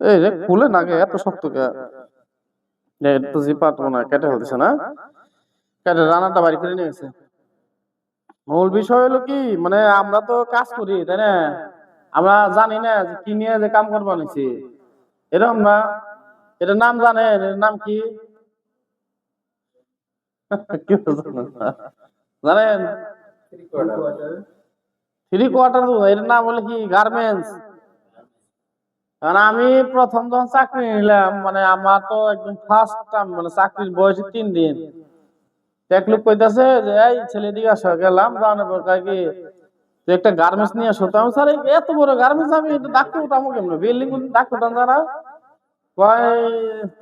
এই রে খুলে নাগে এত শক্ত তো জিপা না কেটে হতেছে না? কেটে রান্নাটা বাড়ি করে নিয়ে গেছে। মূল বিষয় হলো কি মানে আমরা তো কাজ করি তাই না? আমরা জানি না যে কি নিয়ে যে কাম করব নিছি এরকম না। এটার নাম জানেন এটার নাম কি? জানেন? না? থ্রি কোয়ার্টার এটার নাম হলো কি? গার্মেন্টস কারণ আমি প্রথম যখন চাকরি নিলাম মানে আমার তো একদম ফার্স্ট টাইম মানে চাকরির বয়স তিন দিন। এক লোক কইতাছে যে, এই ছেলে দিকে আসো, গেলাম যাওয়ানোর পর কি, তুই একটা গার্মেন্টস নিয়ে আসো। তো আমি, স্যার এত বড় গার্মেন্টস আমি, এটা ডাক্তার উঠামো কেমন? বিল্ডিং ডাক্তার উঠান যারা। কয়,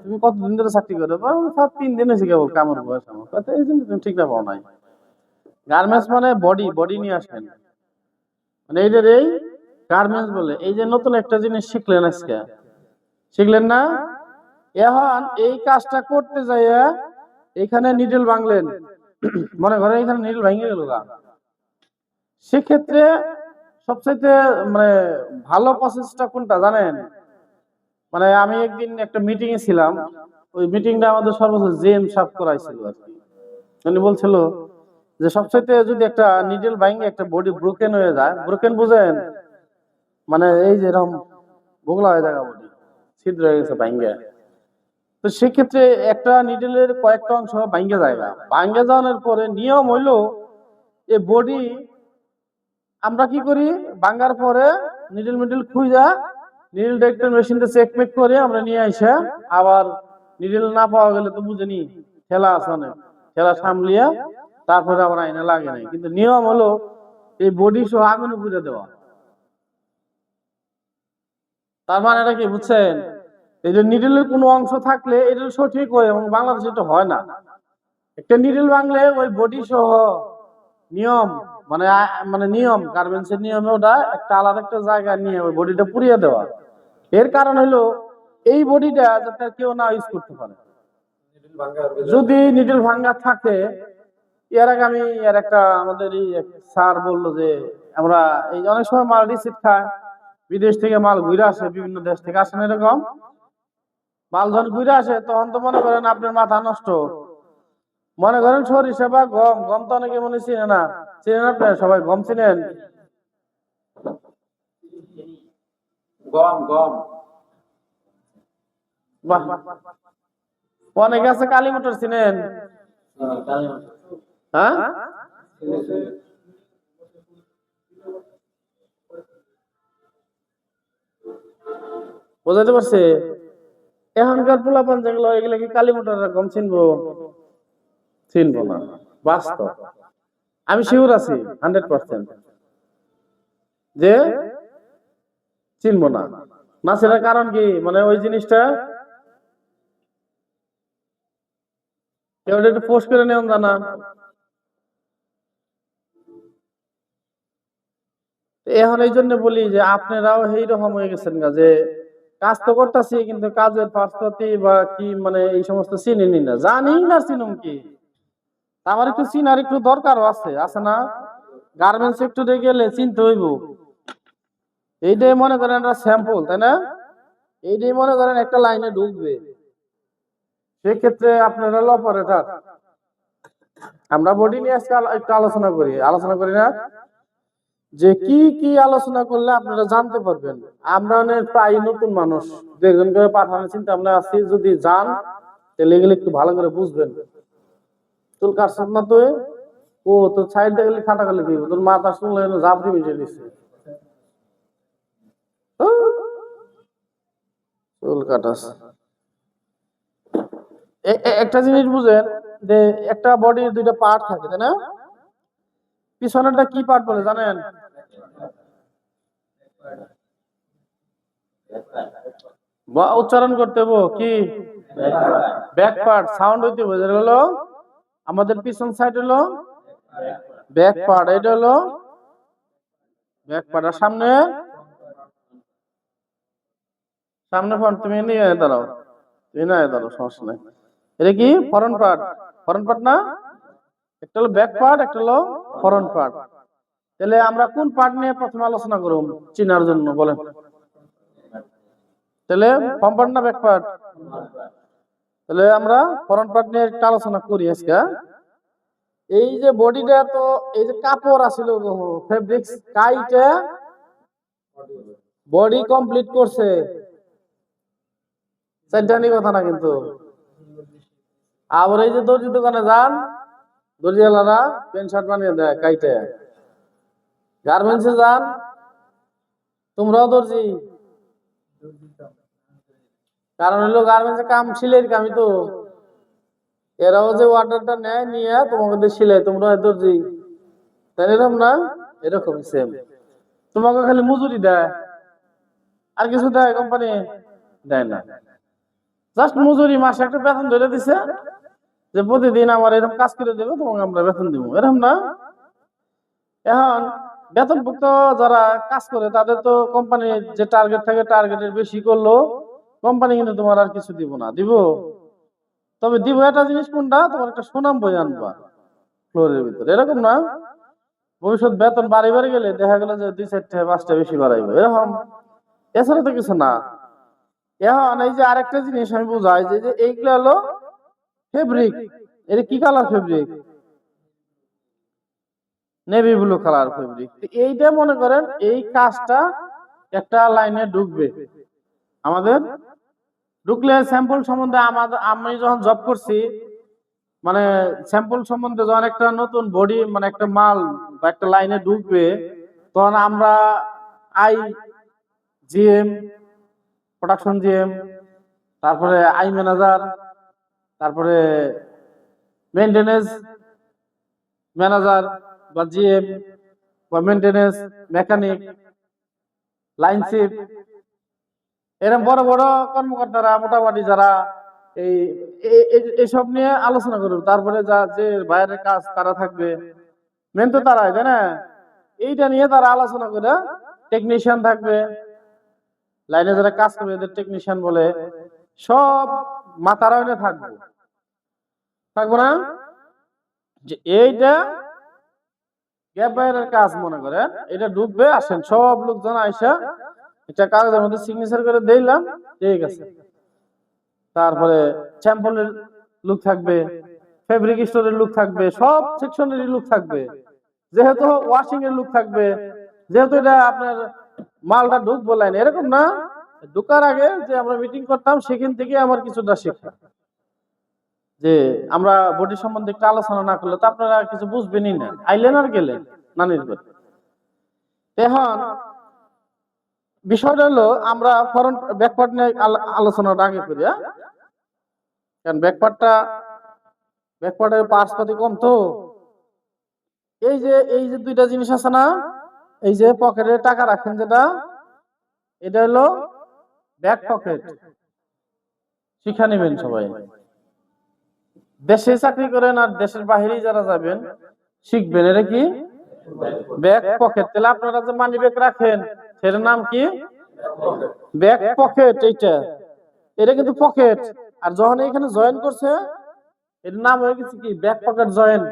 তুমি কতদিন ধরে চাকরি করো? স্যার, তিন দিন হয়েছে কেবল কামের বয়স আমার। কথা এই জন্য তুমি ঠিক না পাও নাই। গার্মেন্টস মানে বডি বডি নিয়ে আসেন মানে এইটার এই গার্মেন্টস বলে। এই যে নতুন একটা জিনিস শিখলেন আজকে। শিখলেন না? এখন এই কাজটা করতে যাইয়া এখানে নিডল ভাঙলেন। মনে করেন এখানে নিডল ভেঙে গেল গা। সেক্ষেত্রে সবচাইতে মানে ভালো প্রসেসটা কোনটা জানেন? মানে আমি একদিন একটা মিটিং এ ছিলাম। ওই মিটিংটা আমাদের সর্বোচ্চ জেম সাফ করাইছিল আর কি। উনি বলছিল যে, সবচাইতে যদি একটা নিডল ভাঙে একটা বডি ব্রোকেন হয়ে যায় ব্রোকেন বুঝেন? মানে এই যে এরকম বোগলা হয়ে যায় বডি ছিদ্র হয়ে গেছে, ভাঙ্গে। তো সেক্ষেত্রে একটা নিডলের কয়েকটা অংশ ভাঙ্গে জায়গা ভাঙ্গে যাওয়ার পরে নিয়ম হইল এই বডি আমরা কি করি? ভাঙ্গার পরে নিডল মিডল খুঁজা নিডল ডাইরেক্টর মেশিনটা চেক মেক করে আমরা নিয়ে আসে আবার নিডল না পাওয়া গেলে তো বুঝেনি খেলা আছে অনেক খেলা সামলিয়ে তারপরে আবার আইনে লাগে নাই কিন্তু নিয়ম হলো, এই বডি সহ আগুনে পুড়ে দেওয়া। তার মানে এটা কি বুঝছেন? এই যে নিডলের কোনো অংশ থাকলে এটা সঠিক হয় এবং বাংলাদেশে এটা হয় না। একটা নিডল ভাঙলে ওই বডি সহ নিয়ম মানে মানে নিয়ম গার্মেন্টস এর নিয়মে ওটা একটা আলাদা একটা জায়গা নিয়ে ওই বডিটা পুড়িয়ে দেওয়া। এর কারণ হলো এই বডিটা যাতে কেউ না ইউজ করতে পারে। যদি নিডল ভাঙ্গা থাকে, এর আগে আমি, এর একটা আমাদের স্যার বলল যে, আমরা এই অনেক সময় মাল রিসিট খায়। বিদেশ থেকে মাল ঘুরে আসে বিভিন্ন দেশ থেকে আসেন এরকম? মাল যখন ঘুরে আসে তখন তো মনে করেন আপনার মাথা নষ্ট। মনে করেন সরিষা বা গম গম তো অনেকে মনে চিনে না। চিনেন আপনি? সবাই গম চিনেন? গম গম। বাহ। অনেকে আছে কালী মোটর চিনেন? হ্যাঁ বোঝাতে পারছে? এখনকার পোলাপান যেগুলো এগুলো কি কালী মোটর গম চিনবো চিনবো না, বাস্তব। আমি শিওর আছি হান্ড্রেড পার্সেন্ট যে চিনবো না। না সেটার কারণ কি? মানে ওই জিনিসটা কেউ একটু পোস্ট করে নেন জানা। এখন এই জন্য বলি যে, আপনারাও এই রকম হয়ে গেছেন গা, যে কাজ তো করতেছি, কিন্তু কাজের পার্শ্বতি বা কি মানে এই সমস্ত চিনি না জানি না চিনুম কি। আমার একটু চিনার একটু দরকারও আছে আছে না? গার্মেন্টস সেক্টরে গেলে চিনতে হইব। এইটাই মনে করেন একটা স্যাম্পল তাই না? এইটাই মনে করেন একটা লাইনে ঢুকবে। সেক্ষেত্রে আপনারা হলো অপারেটর আমরা বডি নিয়ে আজকে একটু আলোচনা করি। আলোচনা করি না? যে কি কি আলোচনা করলে আপনারা জানতে পারবেন। আমরা প্রায় নতুন মানুষ। দু একজন করে পাঠানোর চিন্তা আমরা আছি। যদি যান, তাহলে এগুলো একটু ভালো করে বুঝবেন। চুল কাটছেন না তো ও তো সাইড দিয়ে গেলে খাটা গেলে কি তোর মাথা এনে জাপড়ি মিশে দিচ্ছে চুল কাটাস। একটা জিনিস বুঝেন, যে একটা বডির দুইটা পার্ট থাকে, তাই না? পিছনেরটা কি পার্ট বলে জানেন বা উচ্চারণ করতে কি? ব্যাক সাউন্ড হইতে যেটা হলো আমাদের পিছন সাইড হলো ব্যাক পার্ট এটা হলো ব্যাক পার্ট আর সামনে সামনে ফ্রন্ট তুমি নিয়ে দাঁড়াও, তুমি না দাঁড়াও, সমস্যা নাই। এটা কি? ফরন পার্ট ফরন পার্ট না? একটা হলো ব্যাক পার্ট একটা হলো ফরন পার্ট তাহলে আমরা কোন পার্ট নিয়ে প্রথমে আলোচনা করব চিনার জন্য, বলেন। তাহলে ফ্রন্ট না ব্যাক পার্ট তাহলে আমরা ফ্রন্ট পার্ট নিয়ে একটা আলোচনা করি আজকে এই যে বডিটা তো, এই যে কাপড় আছিল ফেব্রিক্স কাইটা বডি কমপ্লিট করছে। সেন্টানি কথা না কিন্তু। আবার এই যে দর্জি দোকানে যান দর্জিওয়ালারা প্যান্ট শার্ট বানিয়ে দেয় কাইটে। গার্মেন্টসে যান, তোমরাও দর্জি। কারণ হলো গার্মেন্টসে কাম সিলাইয়ের কামই তো। এরাও যে অর্ডারটা নেয়, নিয়ে তোমাকে সিলাই, তোমরা দর্জি তাই এরকম না? এরকম সেম তোমাকে খালি মজুরি দেয়, আর কিছু দেয় কোম্পানি দেয় না। জাস্ট মজুরি, মাসে একটা বেতন ধরে দিছে, যে প্রতিদিন আমার এরকম কাজ করে দেবে, তোমাকে আমরা বেতন দিব। এরকম না? এখন বেতনভুক্ত যারা কাজ করে, তাদের তো কোম্পানি যে টার্গেট থাকে টার্গেটের বেশি করল কোম্পানি কিন্তু তোমার আর কিছু দিব না। দিব? তবে দিব একটা জিনিস কোনটা? তোমার একটা সুনাম বই আনবা ফ্লোরের ভিতরে। এরকম না? ভবিষ্যৎ বেতন বাড়ি বাড়ি গেলে দেখা গেল যে দুই চারটে, পাঁচটা বেশি বাড়াইবে। এরকম? এছাড়া তো কিছু না। এখন এই যে আরেকটা জিনিস আমি বুঝাই যে এইগুলো হলো ফেব্রিক এটা কি colour fabric navy blue colour fabric এইটা মনে করেন এই কাজটা একটা লাইনে ঢুকবে। আমাদের ঢুকলে স্যাম্পল সম্বন্ধে আমাদের আমি যখন জব করছি মানে স্যাম্পল সম্বন্ধে যখন একটা নতুন বডি মানে একটা মাল বা একটা লাইনে ঢুকবে, তখন আমরা আই জিএম প্রোডাকশন জিএম তারপরে আই ম্যানেজার তারপরে মেনটেনেন্স ম্যানেজার বা জিএম বা মেনটেনেন্স মেকানিক লাইন শিপ এরকম বড় বড় কর্মকর্তারা, মোটামুটি যারা এই এ- এ- এসব নিয়ে আলোচনা করবে তারপরে যা, যে বাইরের কাজ তারা থাকবে। মেন তো তারাই, তাই না? এইটা নিয়ে তারা আলোচনা করে টেকনিশিয়ান থাকবে। লাইনে যারা কাজ করবে, এদের টেকনিশিয়ান বলে, সব মাথারা হইলে থাকবে। থাকব না? যে এইটা গ্যাপ বাইরের কাজ মনে করেন এটা ডুববে আসেন, সব লোকজন আইসা এটা কাগজের মধ্যে সিগনেচার করে দিলাম, ঠিক আছে। তারপরে স্যাম্পলের লুক থাকবে ফেব্রিক স্টোরের লুক থাকবে, সব সেকশনেরই লুক থাকবে। যেহেতু ওয়াশিং এর লুক থাকবে, যেহেতু এটা আপনার মালটা ঢুকবো লাইন, এরকম না, ঢুকার আগে যে আমরা মিটিং করতাম, সেখান থেকে আমার কিছুটা শিক্ষা যে আমরা বডি সম্বন্ধে একটু আলোচনা না করলে তো আপনারা কিছু বুঝবেনই না। আইলেন আর গেলেন নানির ঘরে এখন বিষয়টা হলো, আমরা ফরন্ট ব্যাকপার্ট নিয়ে আলো- আলোচনাটা আগে করি হ্যাঁ? কারণ ব্যাকপার্টটা ব্যাকপার্টের পার্সপাতি কম তো। এই যে এই যে দুইটা জিনিস আছে না, এই যে পকেটে টাকা রাখেন যেটা, এটা হলো ব্যাক পকেট শিক্ষা নেবেন সবাই। দেশে চাকরি করেন আর দেশের বাহিরে যারা যাবেন, শিখবেন, এটা কি? ব্যাক পকেট তাহলে আপনারা যে মানি ব্যাগ রাখেন সেটার নাম কি? ব্যাক পকেট এইটা। এটা কিন্তু পকেট আর যখন এখানে জয়েন করছে এটার নাম হয়ে গেছে কি? ব্যাক পকেট জয়েন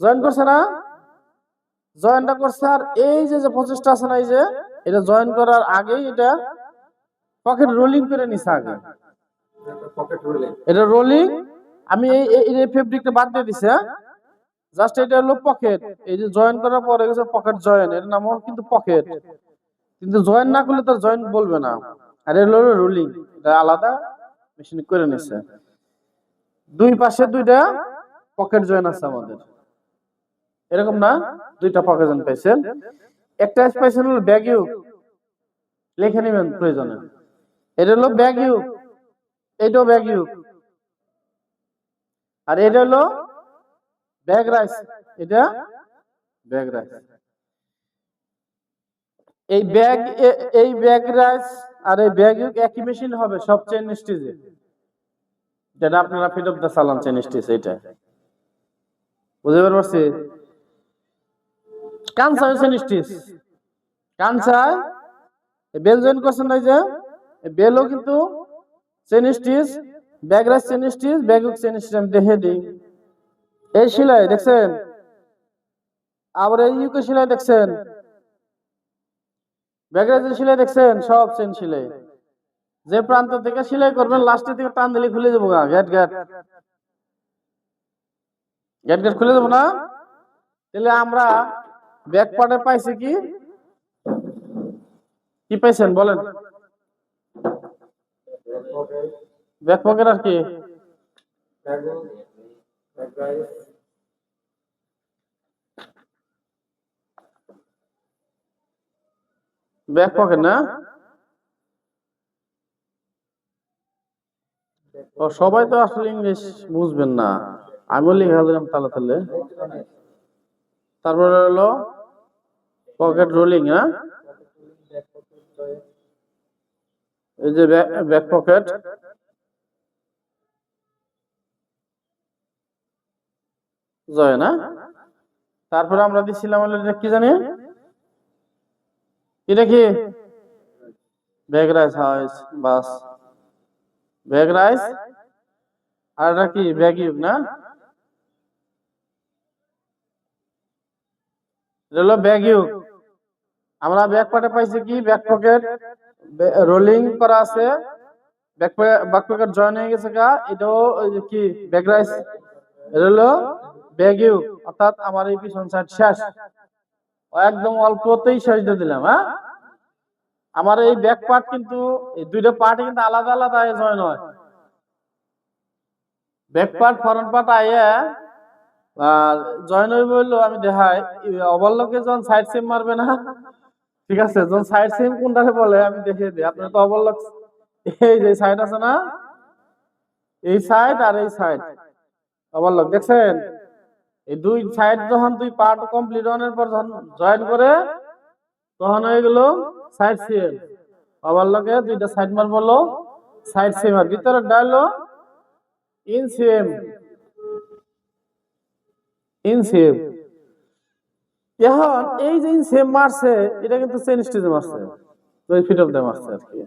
জয়েন করছে না? জয়েনটা করছে আর এই যে যে প্রচেষ্টা আছে না এই যে এটা জয়েন করার আগেই এটা পকেট রোলিং করে নিছে আগে। এটা রোলিং আমি এই ফেব্রিকটা বাদ দিয়ে দিছি জাস্ট এটা হলো পকেট এই যে জয়েন করার পরে গেছে পকেট জয়েন এর নামও কিন্তু পকেট কিন্তু জয়েন না করলে তার জয়েন বলবে না। আর এটা হলো রোলিং এটা আলাদা মেশিন করে নিছে। দুই পাশে দুইটা পকেট জয়েন আছে আমাদের। এরকম না? দুইটা পকেট জয়েন পাইছেন। একটা পাইছেন হলো ব্যাগ ইউ লিখে নেবেন প্রয়োজনে। এটা হলো ব্যাগ ইউ এটাও ব্যাগ ইউ আর এটা হলো ব্যাগ রাইস এটা ব্যাগ রাইস এই ব্যাগ এই ব্যাগ রাইস আর এই ব্যাগ একই মেশিন হবে সব চেন স্টেজে যেটা আপনারা ফিট অফ দ্য সালান চেন স্টেজ এটা বুঝতে পারছি? কানসা চেন স্টেজ কানসা বেল জয়েন করছেন না যে বেলও কিন্তু chain stitch back rise chain stitch back chain আমি দেখে দিই। এই সেলাই দেখছেন? আবার এই ইউকে সেলাই দেখছেন? ব্যাগ রাইসের সেলাই দেখছেন? সব চেন সেলাই। যে প্রান্ত থেকে সেলাই করবেন লাস্টে থেকে টান দিলে খুলে যাব গা গেট গেট গেট গেট খুলে দেবো না? তাহলে আমরা ব্যাক পার্টে পাইছি কি? কি পাইছেন, বলেন। ব্যাক পকেট আর কি ব্যাগল ব্যাগ রাইস ব্যাক পকেট না? সবাই তো আসলে ইংলিশ বুঝবেন না। আমিও লিখা দিলাম তাহলে তাহলে তারপরে হলো পকেট রোলিং হ্যাঁ? এই যে ব্যাক পকেট। জয় না তারপরে আমরা দিছিলাম হলো কি জানি? এটা কি? ব্যাগ রাইস হাউস বাস। ব্যাগ রাইস আর এটা কি? ব্যাগ ইউক না? এটা ব্যাগ ইউক আমরা ব্যাক পার্টে পাইছি কি? ব্যাক পকেট রোলিং করা আছে। ব্যাক ব্যাক পকেট জয়েন হয়ে গেছে গা। এটাও কি? ব্যাগ রাইস এটা হলো ব্যাগ ইউক অর্থাৎ আমার এই পিছন সাইড শেষ। একদম অল্পতেই শেষ দিলাম হ্যাঁ? আমার এই ব্যাক পার্ট কিন্তু, এই দুইটা পার্ট কিন্তু আলাদা আলাদা জয়েন হয় ব্যাক পার্ট ফরন্ট পার্ট আইয়া আর জয়েন হইব হইল আমি দেখাই ওভারলকে যখন সাইড সিম মারবে না, ঠিক আছে? যখন সাইড সিম কোনটাকে বলে, আমি দেখিয়ে দিই। আপনি তো ওভারলক এই যে সাইড আছে না? এই সাইড আর এই সাইড ওভারলক দেখছেন? এই দুই সাইড যখন দুই পার্ট কমপ্লিট হওয়ার পর যখন জয়েন করে, তখন হয়ে গেল সাইড সিম ওভারলকে দুইটা সাইড মার বলল সাইড সিম আর ভিতরে ডাইলো ইন সিএম ইন সিম এখন এই যে ইন সিএম মারছে এটা কিন্তু চেন স্টেজে মারছে দুই ফিট অফ দিয়ে মারছে আর কি।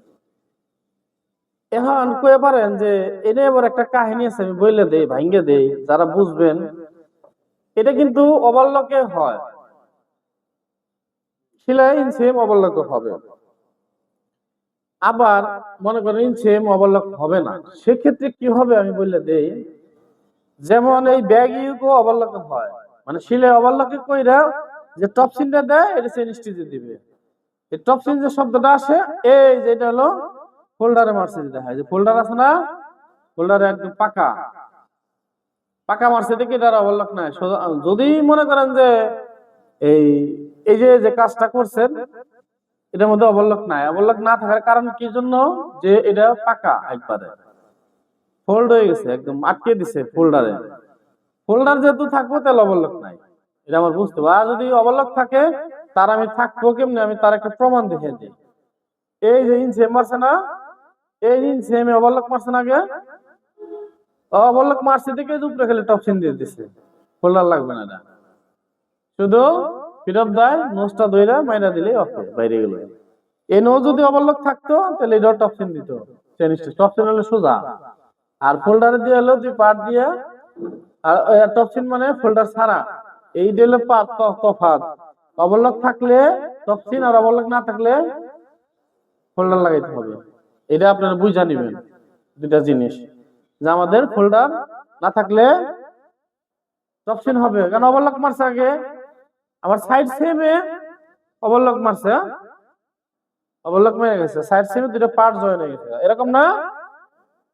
এখন কয়ে পারেন যে, এনে একটা কাহিনী আছে, আমি বইলে দেই, ভাঙ্গে দেই, যারা বুঝবেন এটা কিন্তু ওভারলকে হয়। ইনসেম হবে। আবার মনে করেন ইনসেম হবে না। সেক্ষেত্রে কি হবে আমি বললে দেই, যেমন এই ব্যাগ ইউকো হয়। মানে কইরা যে টপ সিনটা দেয়, এটা দিবে। এই টপ সিন যে শব্দটা আসে, এই যে এটা হলো ফোল্ডারে যেটা হয় যে ফোল্ডার আছে না ফোল্ডারে একদম পাকা। পাকা মারছে, দেখি এটার ওভারলক নাই। যদি মনে করেন যে এই এই যে যে কাজটা করছেন, এটার মধ্যে অবলক নাই। অবলক না থাকার কারণ কি জন্য? যে এটা পাকা একবারে ফোল্ড হয়ে গেছে, একদম আটকে দিছে ফোল্ডারে ফোল্ডার যেহেতু থাকব, তাহলে অবলক নাই। এটা আমার বুঝতে হবে। আর যদি অবলক থাকে, তার আমি থাকব কেমনি? আমি তার একটা প্রমাণ দেখে দিই। এই যে ইন সেম মারছে না, এই ইন সেম অবলক মারছে না আগে অবলক মারছে দেখে উপরে খেলে টপসিন দিয়ে দিছে। ফোল্ডার লাগবে না এটা। শুধু ফিরত দেয়, নোজটা ধইরা মাইনা দিলে ওকে বাইরে গেল। এই নোজ যদি অবলক থাকতো, তাহলে এটাও টপসিন দিত। টেনিসটা টপসিন হলে সোজা। আর ফোল্ডারে দিয়ে হলো দুই পার্ট দিয়ে, আর টপসিন মানে ফোল্ডার ছাড়া। এই হলো পার্ট তফাৎ অবলক থাকলে টপসিন, আর অবলক না থাকলে ফোল্ডার লাগাইতে হবে। এটা আপনারা বুঝা নিবেন। দুটা জিনিস। যে আমাদের ফোল্ডার না থাকলে হবে। কারণ অবলক মারছে আগে? আমার সাইড সেমে ওভারলক মারছে হ্যাঁ? ওভারলক মেরে গেছে। সাইড সেমে দুটো পার্ট জয়েন হয়ে গেছে। এরকম না?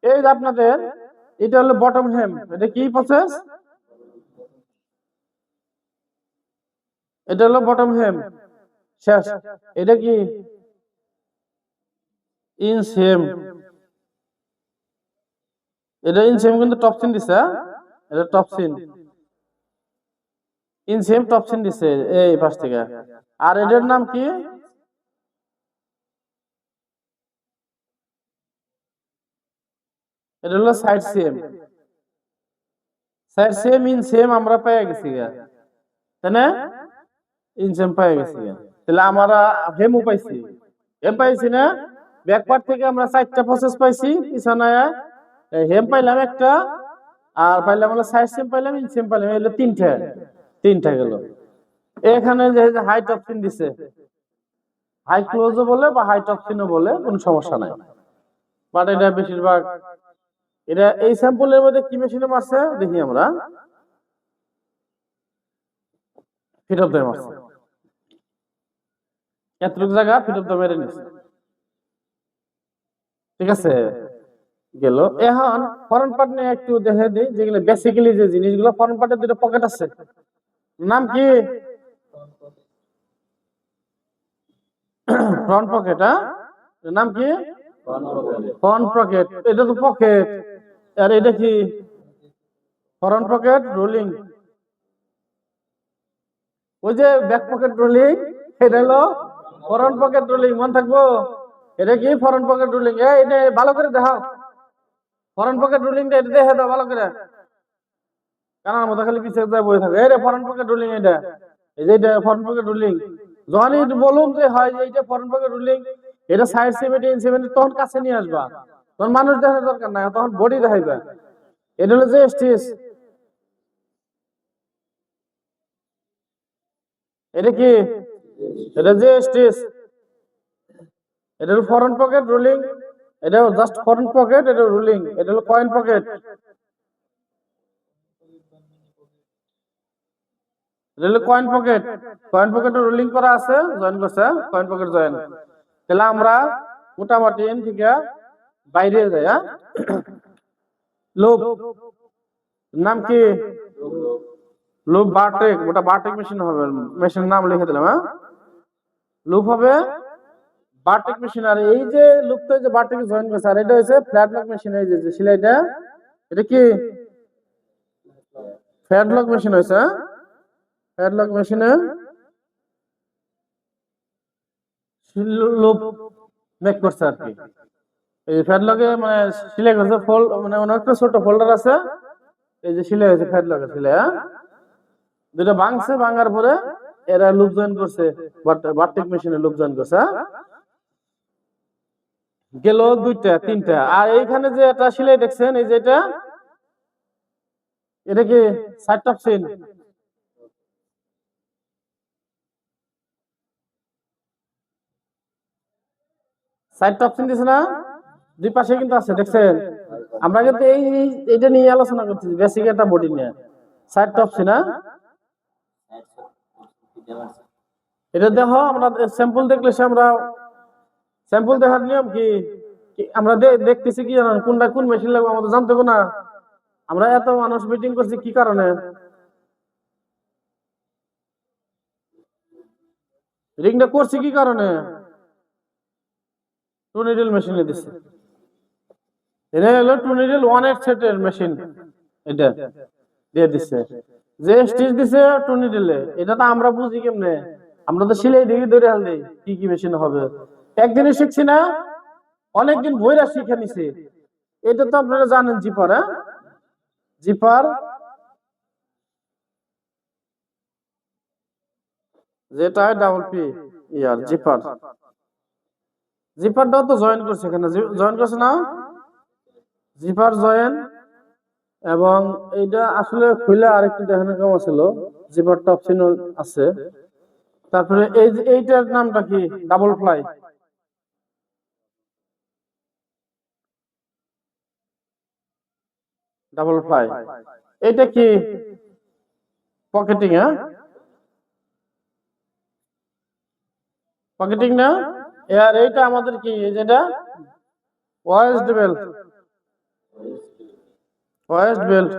এই যে আপনাদের, এটা হলো বটম হেম এটা কি প্রসেস এটা হলো বটম হেম শেষ। এটা কি? ইন সেম এটা ইন সেম কিন্তু টপ সিন দিছে হ্যাঁ? এটা top seam inseam top seam দিছে, এই পাশ থেকে। আর এটার নাম কি? এটা হলো side seam side seam inseam আমরা পেয়ে গেছি তাই না? ইন সেম পেয়ে গেছি তাহলে আমরা হেমও পাইছি। হেম পাইছি না? ব্যাক পার্ট থেকে আমরা চারটা প্রসেস পাইছি পিছনে এই হেম পাইলাম একটা, আর পাইলাম হলো সাইড সেম পাইলাম ইন সেম পাইলাম, এই হলো তিনটা তিনটা গেল। এখানে যে হাই টপসিন দিছে হাই ক্লোজও বলে বা হাই টপসিনও বলে, কোনো সমস্যা নাই। বাট এটা বেশিরভাগ, এটা এই স্যাম্পলের মধ্যে কি মেশিনে মারছে, দেখি আমরা। ফিট অফ দ্য মারছে। এতটুকু জায়গা ফিট অফ দ্য মেরে নিচ্ছে ঠিক আছে? গেল। এখন ফরেন পার্ট নিয়ে একটু দেখে দিই, যেগুলো বেসিক্যালি যে জিনিসগুলো ফরেন পার্টের দুটো পকেট আছে। নাম কি? ফ্রন্ট পকেট হ্যাঁ? নাম কি? ফ্রন্ট পকেট এটা তো পকেট আর এটা কি? ফ্রন্ট পকেট রোলিং ওই যে ব্যাক পকেট রোলিং এটা হলো ফ্রন্ট পকেট রোলিং মন থাকব? এটা কি ফ্রন্ট পকেট রোলিং এটা ভালো করে দেখাও। ফ্রন্ট পকেট রোলিংটা এটা দেখে দাও ভালো করে। কানার মতো খালি পিছিয়ে যায় বই থাকে। এই রে ফ্রন্ট পকেট রোলিং এটা। এই যে এটা ফ্রন্ট পকেট রোলিং যখনই বলুন যে হয় যে এইটা ফ্রন্ট পকেট রোলিং এটা সাইড সেভেন্টি ইন সেভেন্টি তখন কাছে নিয়ে আসবা। তখন মানুষ দেখানোর দরকার নাই, তখন বডি দেখাইবা। এটা হলো যে স্টেজ এটা কি? এটা যে স্টেজ এটা হলো ফ্রন্ট পকেট রোলিং এটা জাস্ট ফ্রন্ট পকেট এটা রোলিং এটা হলো কয়েন পকেট হলো কয়েন পকেট কয়েন পকেটে রোলিং করা আছে জয়েন করছে কয়েন পকেট জয়েন তাহলে আমরা মোটামুটি থেকে বাইরে যাই হ্যাঁ? লোভ। নাম কি? লোভ বারটেক। ওটা বারটেক মেশিন হবে। মেশিনের নাম লিখে দিলাম হ্যাঁ? লুপ হবে বারটেক মেশিন, আর এই যে লুপটা যে বারটেক জয়েন করছে, আর এটা হচ্ছে ফ্ল্যাট মেশিন এই যে যে সেলাইটা, এটা কি? ফ্ল্যাট মেশিন হয়েছে ফ্ল্যাট মেশিনে লুপ মেক করছে আর কি। এই লগে মানে সিলাই করছে ফোল্ড মানে অনেকটা ছোট ফোল্ডার আছে, এই যে সিলাই হয়েছে ফ্যাট লগে সিলাই দুটো ভাঙছে, ভাঙার পরে এরা লুপ জয়েন করছে বারটেক মেশিনে লুপ জয়েন করছে হ্যাঁ? গেল দুইটা, তিনটা। আর এইখানে যে একটা সিলাই দেখছেন, এই যে এটা এটা কি side top seam side top না? দুই পাশে কিন্তু আছে, দেখছেন? আমরা কিন্তু এই এইটা নিয়ে আলোচনা করতেছি বেসিক একটা বডি নিয়ে। সাইড টপ সিন হ্যাঁ? এটা দেখো, আমরা স্যাম্পল দেখলে আমরা স্যাম্পল দেখার নিয়ম কি? আমরা দেখতেছি কি জানেন, কোনটা কোন মেশিন লাগবে আমাদের জানতে না। আমরা এত মানুষ মিটিং করছি কি কারণে? রিংটা করছি কি কারণে? টু নিডল মেশিনে দিচ্ছে এটা হলো টু নিডল ওয়ান এইট সেটের মেশিন এটা দিয়ে দিচ্ছে যে স্টিচ দিছে টু নিডলে, এটা তো আমরা বুঝি কেমনে? আমরা তো সিলাই দিকে ধরে হাল কি কি মেশিন হবে। একদিনে শিখছি না, অনেকদিন বইরা শিখে নিছি। এটা তো আপনারা জানেন জিপার হ্যাঁ? জিপার যেটা ডাবল পি ইয়ার জিপার জিপারটাও তো জয়েন করছে এখানে। জয়েন করছে না? জিপার জয়েন এবং এইটা আসলে খুলে আরেকটু দেখানোর কেমন ছিল জিপারটা অপশন আছে। তারপরে এই এইটার নামটা কি? ডাবল ফ্লাই ডাবল ফ্লাই এটা কি পকেটিং হ্যাঁ? পকেটিং না? আর এইটা আমাদের কি? যেটা ওয়েস্ট বেল্ট ওয়েস্ট বেল্ট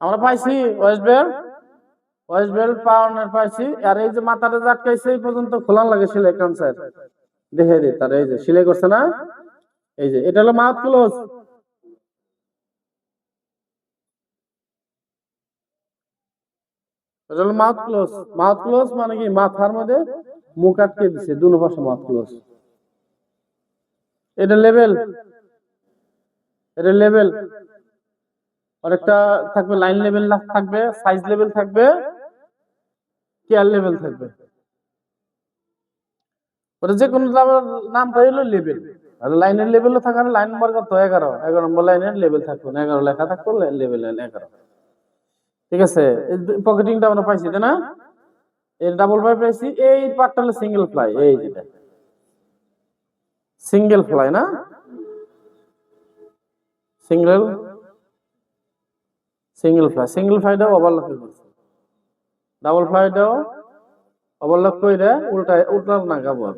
আমরা পাইছি ওয়েস্ট বেল্ট ওয়েস্ট বেল্ট পাওয়ার পাইছি। আর এই যে মাথাটা জাটকাইছে এই পর্যন্ত খোলা লাগে সিলাই কানসার দেখে দিই তার এই যে, সিলাই করছে না? এই যে, এটা হলো মাউথ ক্লোজ হলো মাউথ ক্লোজ। মাউথ ক্লোজ মানে কি? মাথার মধ্যে মুখ আটকে দিছে, দুনো পাশে মাউথ ক্লোজ। এটা লেভেল। এটা লেভেল। আরেকটা থাকবে, লাইন লেভেল থাকবে, সাইজ লেভেল থাকবে, কেয়ার লেভেল থাকবে। ওটা যে কোনো নামটা লেভেল। আর লাইনের লেভেলও থাকার লাইন নম্বর কত? এগারো। এগারো নম্বর লাইনের লেভেল থাকবে না। এগারো লেখা থাকতো লেভেল এগারো। ঠিক আছে? পকেটিংটা আমরা পাইছি, তাই না? এর ডাবল ফ্লাই পাইছি, এই পার্টটা হলো সিঙ্গেল ফ্লাই এই যেটা সিঙ্গেল ফ্লাই না? সিঙ্গেল সিঙ্গেল ফ্লাই সিঙ্গেল ফ্লাইটাও ওভারলক করছে ডাবল ফ্লাইটাও ওভারলক করে উল্টায় উল্টার না কাবর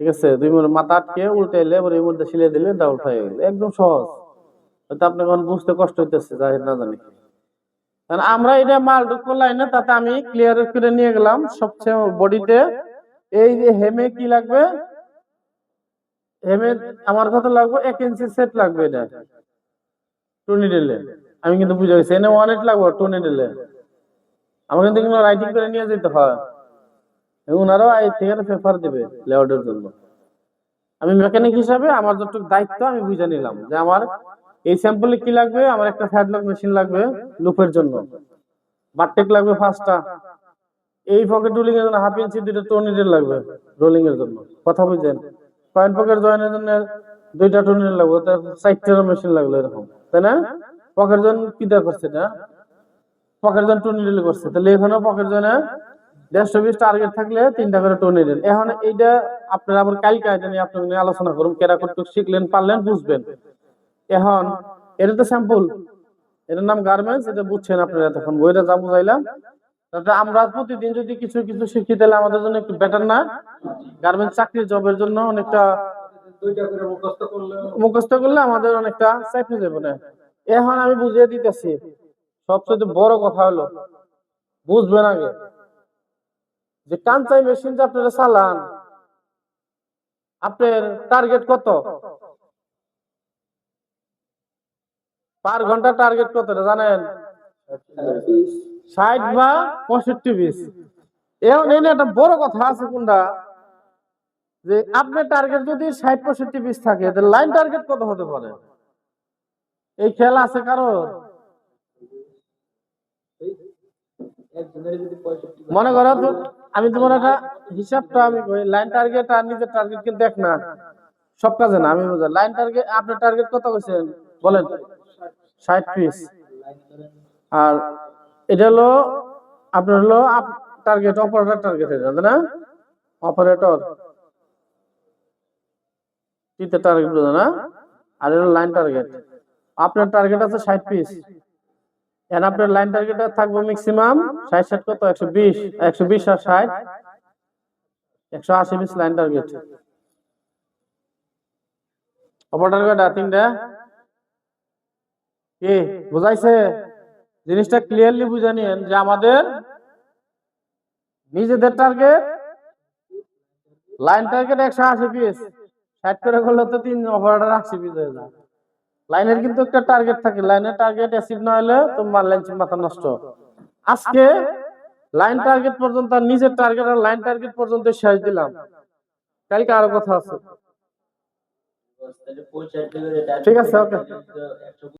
ঠিক আছে? দুই মিনিট মাথা আটকে উল্টাইলে এবার মধ্যে সিলে দিলে ডাবল ফ্লাই হয়ে গেল। একদম সহজ। হয়তো আপনি এখন বুঝতে কষ্ট হইতেছে, জাহির না জানি। আমরা এটা মাল ঢুকবো লাইনে, তাতে আমি ক্লিয়ার করে নিয়ে গেলাম সবচেয়ে বডিতে। এই যে হেমে কি লাগবে? হেমে আমার কত লাগবে এক ইঞ্চি সেট লাগবে এটা। টুনি ডিলে আমি কিন্তু বুঝে গেছি, এনে ওয়ান এইট লাগবে টুনি ডিলে আমার কিন্তু এগুলো রাইটিং করে নিয়ে যেতে হয়। ওনারাও এই থেকে পেপার দেবে লেআউটের জন্য। আমি মেকানিক হিসাবে আমার যতটুকু দায়িত্ব আমি বুঝে নিলাম যে আমার এই স্যাম্পলে কি লাগবে? আমার একটা ফ্যাডলক মেশিন লাগবে লুপের জন্য। বারটেক লাগবে পাঁচটা। এই পকেট রোলিং এর জন্য হাফ ইঞ্চি দুটো টর্নিডের লাগবে রোলিং এর জন্য। কথা বুঝছেন? পয়েন্ট পকেট জয়েনের জন্য দুইটা টর্নিডের লাগবে, তার চারটা মেশিন লাগল এরকম। তাই না? পকেট জয়েন কি দেওয়া করছে এটা? পকেট জয়েন টর্নিডেল করছে। তাহলে এখানেও পকেট জয়েনে দেড়শো বিশ টার্গেট থাকলে তিনটা করে টর্নিডেল এখন এইটা আপনারা আবার কালকে এটা নিয়ে আপনার নিয়ে আলোচনা করুন, কেরা করতে শিখলেন, পারলেন, বুঝবেন। এখন, এটা তো স্যাম্পল এটার নাম গার্মেন্টস এটা বুঝছেন আপনারা তখন বইটা যা বুঝাইলাম, তাতে আমরা প্রতিদিন যদি কিছু কিছু শিখি, তাহলে আমাদের জন্য একটু বেটার না? গার্মেন্টস চাকরির জবের জন্য অনেকটা মুখস্থ করলে আমাদের অনেকটা চাকরি যাবে না। এখন আমি বুঝিয়ে দিতেছি, সবচেয়ে বড় কথা হলো, বুঝবেন আগে, যে কাঞ্চাই মেশিন যে আপনারা চালান, আপনার টার্গেট কত? পার ঘণ্টা টার্গেট কত জানেন? ষাট বা পঁয়ষট্টি পিস এখন এনে একটা বড় কথা আছে কোনটা? যে আপনার টার্গেট যদি ষাট, পঁয়ষট্টি পিস থাকে লাইন টার্গেট কত হতে পারে? এই খেলা আছে কারোর? মনে করো তো, আমি তোমার একটা হিসাবটা আমি লাইন টার্গেট আর নিজের টার্গেট কিন্তু দেখ না। সব কাজে না, আমি বুঝা। লাইন টার্গেট আপনার টার্গেট কত কইছেন? বলেন। ষাট পিস আর এটা হলো, আপনার হলো টার্গেট অপারেটর টার্গেট এটা না? অপারেটর তিনটে টার্গেট বুঝো না? আর এটা লাইন টার্গেট আপনার টার্গেট আছে ষাট পিস এখন আপনার লাইন টার্গেট থাকবে ম্যাক্সিমাম ষাট ষাট কত? একশো বিশ। একশো বিশ আর ষাট। একশো আশি পিস লাইন টার্গেট অপার টার্গেট আর তিনটা? কি? বুঝাইছে? জিনিসটা ক্লিয়ারলি বুঝে নিন যে আমাদের নিজেদের টার্গেট লাইন টার্গেট একশো আশি পিস ষাট করে করলে তো তিন অপারেটর আশি পিস হয়ে যায়। লাইনের কিন্তু একটা টার্গেট থাকে। লাইনের টার্গেট অ্যাচিভ না হলে তোমার লাইন মাথা নষ্ট। আজকে লাইন টার্গেট পর্যন্ত নিজের টার্গেট আর লাইন টার্গেট পর্যন্ত শেষ দিলাম। কালকে আরও কথা আছে। ঠিক আছে ওকে